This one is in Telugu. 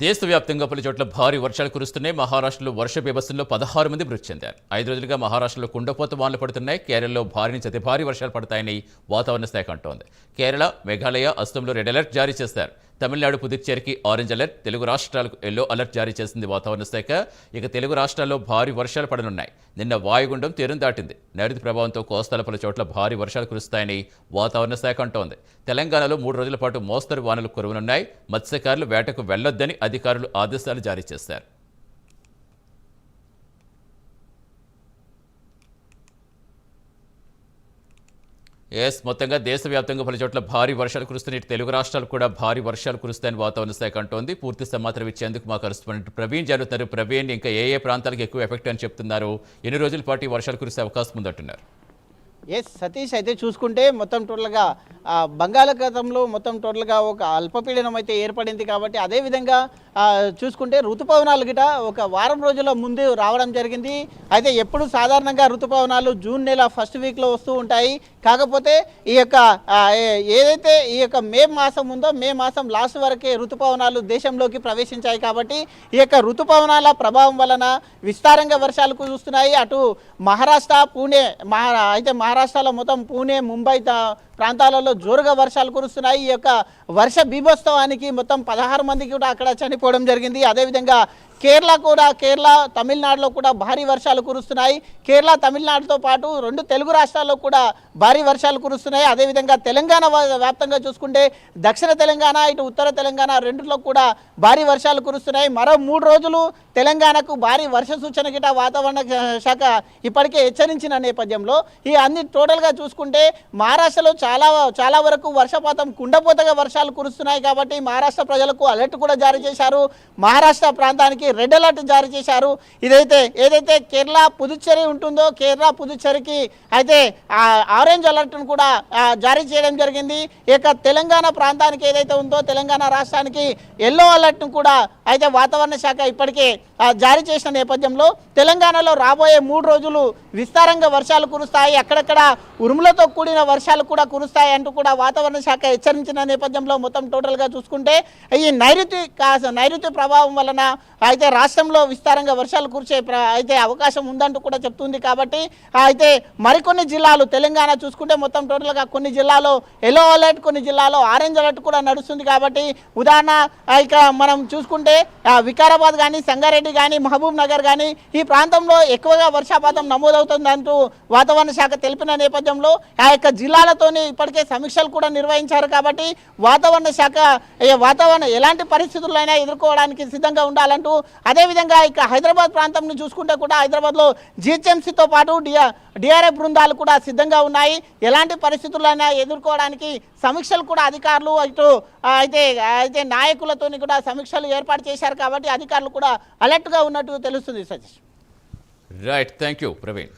దేశవ్యాప్తంగా పలు చోట్ల భారీ వర్షాలు కురుస్తున్నాయి. మహారాష్ట్రలో వర్ష బీభత్సంలో పదహారు మంది మృతి చెందారు. ఐదు రోజులుగా మహారాష్ట్రలో కుండపోత వానలు పడుతున్నాయి. కేరళలో భారీ నుంచి అతి భారీ వర్షాలు పడతాయని వాతావరణ శాఖ అంటోంది. కేరళ మేఘాలయ అస్సాంలో రెడ్ అలర్ట్ జారీ చేశారు తమిళనాడు పుదుచ్చేరికి ఆరెంజ్ అలర్ట్ తెలుగు రాష్ట్రాలకు ఎల్లో అలర్ట్ జారీ చేసింది వాతావరణ శాఖ. ఇక తెలుగు రాష్ట్రాల్లో భారీ వర్షాలు పడనున్నాయి. నిన్న వాయుగుండం తీరం దాటింది. నైరుతి ప్రభావంతో కోస్తాల పలు చోట్ల భారీ వర్షాలు కురుస్తాయని వాతావరణ శాఖ అంటోంది. తెలంగాణలో మూడు రోజుల పాటు మోస్తరు వానలు కురవనున్నాయి. మత్స్యకారులు వేటకు వెళ్ళొద్దని అధికారులు ఆదేశాలు జారీ చేశారు. ఎస్ మొత్తంగా దేశవ్యాప్తంగా పలు చోట్ల భారీ వర్షాలు కురుస్తున్నాయి. తెలుగు రాష్ట్రాలు కూడా భారీ వర్షాలు కురుస్తాయని వాతావరణ శాఖ అంటోంది. పూర్తి సమాచారం ఇచ్చేందుకు మా కరెస్పాండెంట్ ప్రవీణ్ జరుగుతున్నారు ప్రవీణ్ ఇంకా ఏ ఏ ప్రాంతాలకు ఎక్కువ ఎఫెక్ట్ అని చెప్తున్నారు? ఎన్ని రోజుల పాటు వర్షాలు కురిసే అవకాశం ఉందంటున్నారు. ఎస్ సతీష్ అయితే చూసుకుంటే మొత్తం టోటల్గా బంగాళాఖాతంలో మొత్తం టోటల్గా ఒక అల్పపీడనం అయితే ఏర్పడింది కాబట్టి అదేవిధంగా చూసుకుంటే ఋతుపవనాలు గిట ఒక వారం రోజుల ముందు రావడం జరిగింది. అయితే ఎప్పుడు సాధారణంగా ఋతుపవనాలు జూన్ నెల ఫస్ట్ వీక్లో వస్తూ ఉంటాయి. కాకపోతే ఈ యొక్క ఏదైతే ఈ యొక్క మే మాసం ఉందో మే మాసం లాస్ట్ వరకే ఋతుపవనాలు దేశంలోకి ప్రవేశించాయి కాబట్టి ఈ యొక్క ఋతుపవనాల ప్రభావం వలన విస్తారంగా వర్షాలు కురుస్తున్నాయి. అటు మహారాష్ట్ర పూణే మహా అయితే మహారాష్ట్రలో మొత్తం పూణే ముంబై ప్రాంతాలలో జోరుగా వర్షాలు కురుస్తున్నాయి. ఈ యొక్క వర్ష బీభోత్సవానికి మొత్తం పదహారు మందికి కూడా అక్కడ చనిపోవడం జరిగింది. అదేవిధంగా కేరళ కూడా కేరళ తమిళనాడులో కూడా భారీ వర్షాలు కురుస్తున్నాయి. కేరళ తమిళనాడుతో పాటు రెండు తెలుగు రాష్ట్రాల్లో కూడా భారీ వర్షాలు కురుస్తున్నాయి. అదేవిధంగా తెలంగాణ వ్యాప్తంగా చూసుకుంటే దక్షిణ తెలంగాణ ఇటు ఉత్తర తెలంగాణ రెండులో కూడా భారీ వర్షాలు కురుస్తున్నాయి. మరో మూడు రోజులు తెలంగాణకు భారీ వర్ష సూచన గిట వాతావరణ శాఖ ఇప్పటికే హెచ్చరించిన నేపథ్యంలో ఈ అన్ని టోటల్గా చూసుకుంటే మహారాష్ట్రలో చాలా చాలా వరకు వర్షపాతం కుండపోతగా వర్షాలు కురుస్తున్నాయి కాబట్టి మహారాష్ట్ర ప్రజలకు అలర్ట్ కూడా జారీ చేశారు. మహారాష్ట్ర ప్రాంతానికి రెడ్ అలర్ట్ జారీ చేశారు. ఇదైతే ఏదైతే కేరళ పుదుచ్చేరి ఉంటుందో కేరళ పుదుచ్చేరికి అయితే ఆరెంజ్ అలర్ట్ను కూడా జారీ చేయడం జరిగింది. ఇక తెలంగాణ ప్రాంతానికి ఏదైతే ఉందో తెలంగాణ రాష్ట్రానికి ఎల్లో అలర్ట్ను కూడా అయితే వాతావరణ శాఖ ఇప్పటికే జారీ చేసిన నేపథ్యంలో తెలంగాణలో రాబోయే మూడు రోజులు విస్తారంగా వర్షాలు కురుస్తాయి. అక్కడక్కడ ఉరుములతో కూడిన వర్షాలు కూడా కురుస్తాయి అంటూ కూడా వాతావరణ శాఖ హెచ్చరించిన నేపథ్యంలో మొత్తం టోటల్గా చూసుకుంటే ఈ నైరుతి నైరుతి ప్రభావం వలన అయితే రాష్ట్రంలో విస్తారంగా వర్షాలు కురిసే అయితే అవకాశం ఉందంటూ కూడా చెప్తుంది కాబట్టి అయితే మరికొన్ని జిల్లాలు తెలంగాణ చూసుకుంటే మొత్తం టోటల్గా కొన్ని జిల్లాలో ఎల్లో అలర్ట్ కొన్ని జిల్లాలో ఆరెంజ్ అలర్ట్ కూడా నడుస్తుంది కాబట్టి ఉదాహరణ ఆ, ఇక మనం చూసుకుంటే వికారాబాద్ కానీ సంగారెడ్డి కానీ మహబూబ్ నగర్ కానీ ఈ ప్రాంతంలో ఎక్కువగా వర్షపాతం నమోదవుతుందంటూ వాతావరణ శాఖ తెలిపిన నేపథ్యంలో ఆ యొక్క జిల్లాలతోని ఇప్పటికే సమీక్షలు కూడా నిర్వహించారు కాబట్టి వాతావరణ శాఖ వాతావరణం వాతావరణ ఎలాంటి పరిస్థితులైనా ఎదుర్కోవడానికి సిద్ధంగా ఉండాలంటూ అదేవిధంగా ఇక హైదరాబాద్ ప్రాంతం చూసుకుంటే కూడా హైదరాబాద్లో జిహెచ్ఎంసీతో పాటు డిఆర్ డిఆర్ఎఫ్ బృందాలు కూడా సిద్ధంగా ఉన్నాయి. ఎలాంటి పరిస్థితులైనా ఎదుర్కోవడానికి సమీక్షలు కూడా అధికారులు ఇటు అయితే అయితే నాయకులతోని కూడా సమీక్షలు ఏర్పాటు చేశారు కాబట్టి అధికారులు కూడా అలర్ట్గా ఉన్నట్టు తెలుస్తుంది Satish. Right thank you Praveen